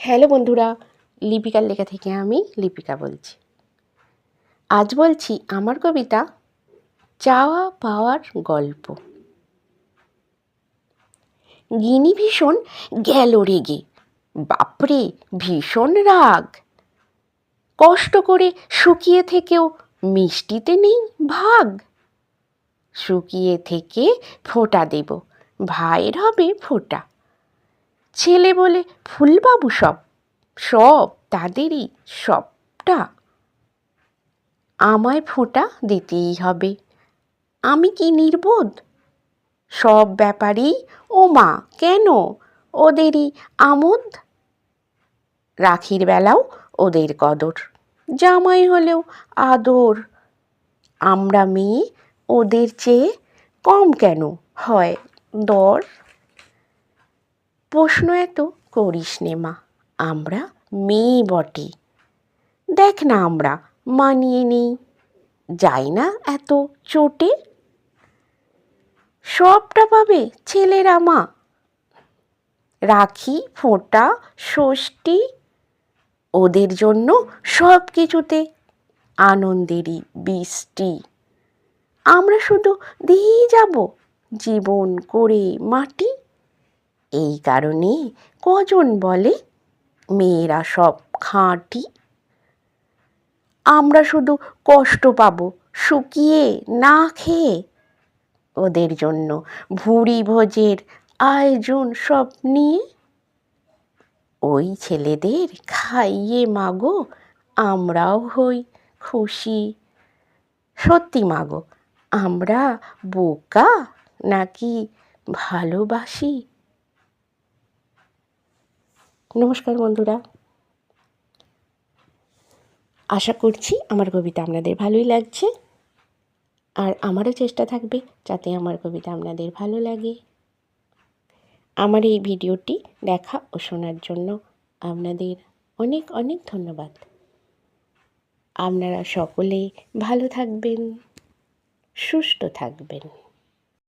Hello বন্ধুরা, লিপিকার লেখা থেকে আমি লিপিকা বলছি। আজ বলছি আমার কবিতা চাওয়া পাওয়ার গল্প। গিনি ভীষণ গেল রেগে, বাপরে ভীষণ রাগ। কষ্ট করে শুকিয়ে থেকেও মিষ্টিতে নেই ভাগ। শুকিয়ে থেকে ফোঁটা দেব, ভাইয়ের হবে ফোঁটা। ছেলে বলে ফুলবাবু সব। সব তাদেরই সবটা। আমায় ফোঁটা দিতেই হবে। আমি কি নির্বোধ? সব ব্যাপারই ও মা, কেন? ওদেরই আমোদ? রাখির বেলাও ওদের কদর। জামাই হলেও আদর। আমরা মেয়ে, ওদের চেয়ে কম কেন হয় দর? প্রশ্ন এত, করিস নে মা। আমরা মেয়ে বটে। দেখ না আমরা, মানিয়ে নেই। যাই না এত চোটে? সবটা পাবে ছেলেরা মা। রাখি, ফোঁটা, ষষ্ঠী, ওদের জন্য সব কিছুতে আনন্দেরই বৃষ্টি। আমরা শুধু দিয়েই যাব, জীবন করে মাটি এই কারণে কজন বলে? মেয়েরা সব খাঁটি। আমরা শুধু কষ্ট পাবো, শুকিয়ে না খেয়ে। ওদের জন্য ভুঁড়ি ভোজের আয়োজন সব নিয়ে। ওই ছেলেদের খাইয়ে মাগো, আমরাও হই খুশি। সত্যি মাগো, আমরা বোকা নাকি ভালোবাসি? নমস্কার বন্ধুরা। আশা করছি আমার কবিতা আপনাদের ভালোই লাগছে। আর আমারও চেষ্টা থাকবে যাতে আমার কবিতা আপনাদের ভালো লাগে। আমার এই ভিডিওটি দেখা ও শোনার জন্য আপনাদের অনেক অনেক ধন্যবাদ। আপনারা সকলে ভালো থাকবেন, সুস্থ থাকবেন।